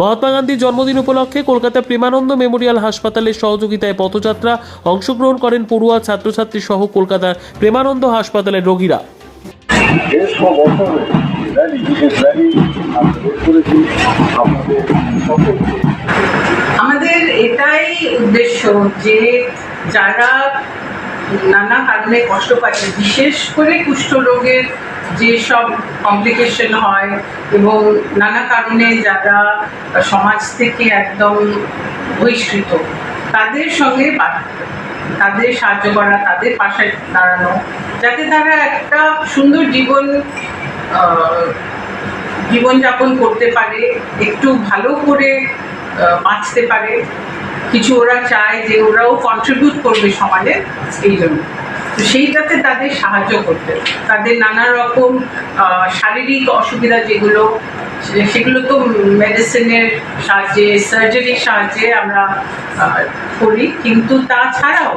মহাত্মা গান্ধীর জন্মদিন উপলক্ষে কলকাতা প্রেমানন্দ মেমোরিয়াল হাসপাতালের সহযোগিতায় পথযাত্রা অংশগ্রহণ করেন পড়ুয়া ছাত্রছাত্রী সহ কলকাতার প্রেমানন্দ হাসপাতালের রোগীরা। আমাদের এটাই উদ্দেশ্য যে যারা নানা কারণে কষ্ট পাচ্ছে বিশেষ করে কুষ্ঠরোগের যেসব কমপ্লিকেশন হয় এবং নানা কারণে যারা সমাজ থেকে একদম বহিষ্কৃত, তাদের সঙ্গে তাদের সাহায্য করা, তাদের পাশে দাঁড়ানো, যাতে তারা একটা সুন্দর জীবন জীবনযাপন করতে পারে, একটু ভালো করে বাঁচতে পারে। কিছু ওরা চায় যে ওরাও কন্ট্রিবিউট করবে সমাজে এই জন্য। তো সেইটাতে তাদের সাহায্য করতে। তাদের নানা রকম শারীরিক অসুবিধা যেগুলো সেগুলো তো মেডিসিনের সাহায্যে সার্জারির সাহায্যে আমরা করি। কিন্তু তাছাড়াও,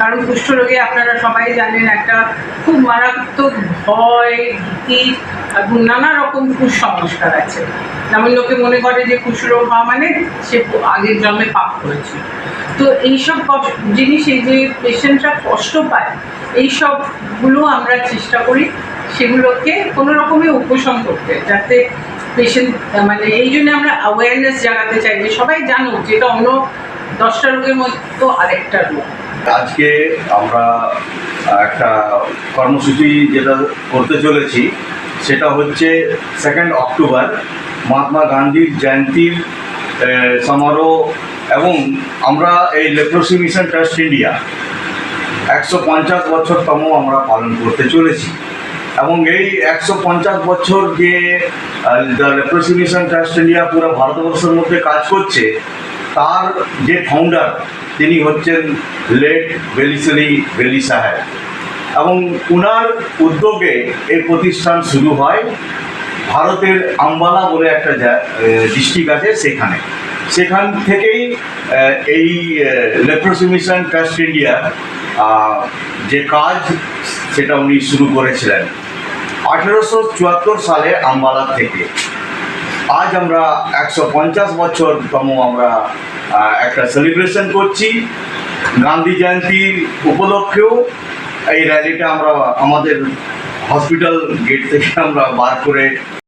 কারণ কুষ্ঠরোগে আপনারা সবাই জানেন একটা খুব মারাত্মক ভয়, ভীতি এবং নানা রকম কুসংস্কার আছে। যেমন লোকে মনে করে যে কুষ্ঠরোগ হওয়া মানে সে আগের জন্মে পাপ করেছে। তো এইসব জিনিস এই যে পেশেন্টরা কষ্ট পায় এই সবগুলো আমরা চেষ্টা করি সেগুলোকে কোনো রকমে উপশম করতে, যাতে পেশেন্ট মানে এই জন্য আমরা অ্যাওয়ারনেস জাগাতে চাই যে সবাই জানুক যেটা অন্য দশটা রোগের মতো আরেকটা রোগ। আজকে আমরা একটা কর্মসূচি যেটা করতে চলেছি, সেটা হচ্ছে সেকেন্ড অক্টোবর মহাত্মা গান্ধীর জয়ন্তীর সমারোহ এবং আমরা এই লেপ্রোসি মিশন ট্রাস্ট ইন্ডিয়া একশো পঞ্চাশ বছরতম আমরা পালন করতে চলেছি। এবং এই একশো পঞ্চাশ বছর যে লেপ্রোসি মিশন ট্রাস্ট ইন্ডিয়া পুরো ভারতবর্ষের মধ্যে কাজ করছে তার যে ফাউন্ডার তিনি হচ্ছেন লেট বেলিসলি বেলি সাহেব এবং উনার উদ্যোগে এই প্রতিষ্ঠান শুরু হয় ভারতের আম্বালা বলে একটা ডিস্ট্রিক্ট আছে সেখানে। সেখান থেকেই এই লেপ্রোসি মিশন ট্রাস্ট ইন্ডিয়া যে কাজ সেটা উনি শুরু করেছিলেন। আঠেরোশো চুয়াত্তর সালে আম্বালা থেকে। আজ আমরা একশো পঞ্চাশ বছরতম আমরা একটা সেলিব্রেশন করছি। গান্ধী জয়ন্তীর উপলক্ষেও এই র্যালিটা আমরা আমাদের হসপিটাল গেট থেকে আমরা বার করে